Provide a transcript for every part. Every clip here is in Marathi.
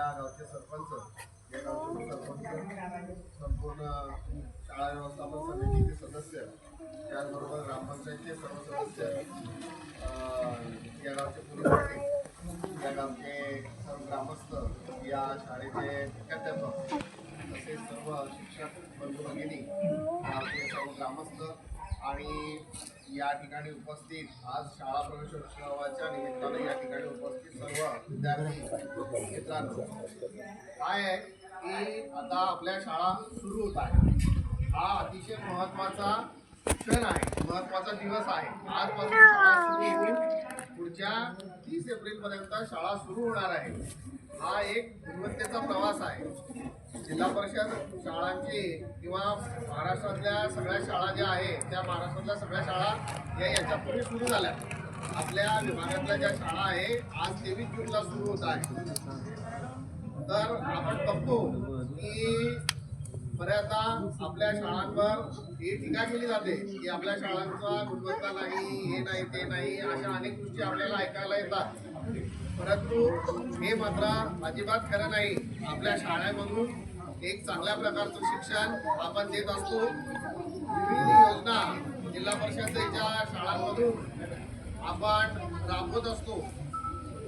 या गावचे सरपंच या गावचे सरपंच संपूर्ण शाळा व्यवस्थापन समितीचे सदस्य त्याचबरोबर ग्रामपंचायतचे सर्व सदस्य या गावचे पोलीस या गावचे सर्व ग्रामस्थ या शाळेचे प्राध्यापक तसेच सर्व शिक्षक बंधू भगिनी गावचे सर्व ग्रामस्थ आणि या ठिकाणी उपस्थित आज शाळा प्रवेशोत्सवाच्या निमित्ताने या ठिकाणी उपस्थित सर्व विद्यार्थी मित्रांनो. काय आहे की आता आपल्या शाळा सुरू होत आहे. हा अतिशय महत्त्वाचा क्षण आहे. महत्त्वाचा दिवस आहे. आजपासून शाळा सुरू होऊन पुढच्या तीस एप्रिलपर्यंत शाळा सुरू होणार आहे. हा एक गुणवत्तेचा प्रवास आहे. जिल्हा परिषद शाळांची किंवा महाराष्ट्रातल्या सगळ्या शाळा ज्या आहेत त्या महाराष्ट्रातल्या सगळ्या शाळा या याच्यापूर्वी सुरू झाल्या. आपल्या विभागातल्या ज्या शाळा आहे आज तेवीस जूनला सुरू होत आहे तर आपण बघतो की बऱ्याचदा आपल्या शाळांवर ही टीका केली जाते की आपल्या शाळांचा गुणवत्ता नाही हे नाही ते नाही अशा अनेक गोष्टी आपल्याला ऐकायला येतात. परंतु हे मात्र अजिबात खरं नाही. आपल्या शाळेमधून एक चांगल्या प्रकारचं शिक्षण आपण देत असतो. विविध योजना जिल्हा परिषदेच्या शाळांमधून आपण राबवत असतो.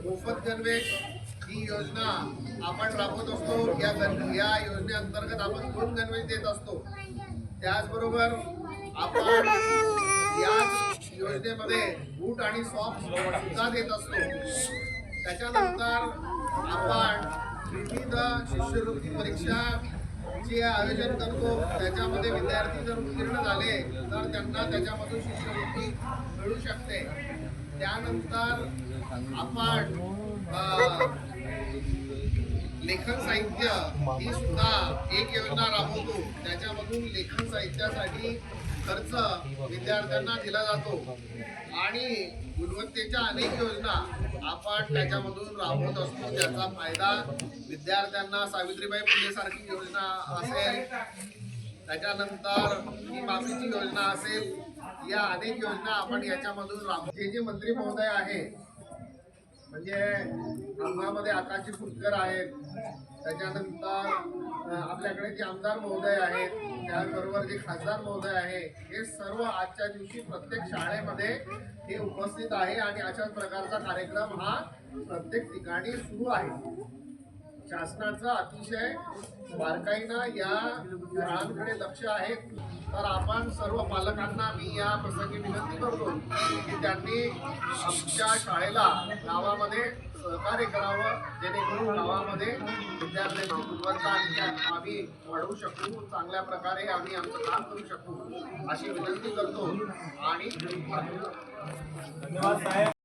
मोफत गणवेश ही योजना आपण राबवत असतो. या गण या योजनेअंतर्गत आपण दोन गणवेश देत असतो. त्याचबरोबर आपण याच योजनेमध्ये बूट आणि सॉक्स सुद्धा देत असतो. त्याच्यानंतर आपण विविध शिष्यवृत्ती परीक्षा चे आयोजन करतो त्याच्यामध्ये विद्यार्थी जर उत्तीर्ण झाले तर त्यांना त्याच्यामधून शिष्यवृत्ती मिळू शकते. त्यानंतर आपण लेखन साहित्य ही सुद्धा एक योजना राबवतो. त्याच्यामधून लेखन साहित्यासाठी खर्च विद्यार्थ्यांना दिला जातो. आणि गुणवत्तेच्या अनेक योजना आपण त्याच्यामधून राबवत असतो. त्याचा फायदा विद्यार्थ्यांना सावित्रीबाई फुले सारखी योजना असेल त्याच्यानंतर ही माफीची योजना असेल या अनेक योजना आपण याच्यामधून राब जे जे मंत्री महोदय आहे म्हणजे अंगामध्ये आकाशी फुटकर आहेत त्याच्यानंतर आपल्याकडे जे आमदार महोदय आहेत त्याचबरोबर जे खासदार महोदय आहे हे सर्व आजच्या दिवशी प्रत्येक शाळेमध्ये हे उपस्थित आहे आणि अशाच प्रकारचा कार्यक्रम हा प्रत्येक ठिकाणी सुरू आहे. शासनाचं अतिशय बारकाईनं या शाळांकडे लक्ष आहे. तर आपण सर्व पालकांना मी या प्रसंगी विनंती करतो की त्यांनी आमच्या शाळेला गावामध्ये सहकार्य करावं जेणेकरून शाळेमध्ये विद्यार्थ्यांची गुणवत्ता आणखी आम्ही वाढवू शकू चांगल्या प्रकारे आम्ही आमचं काम करू शकू अशी विनंती करतो. आणि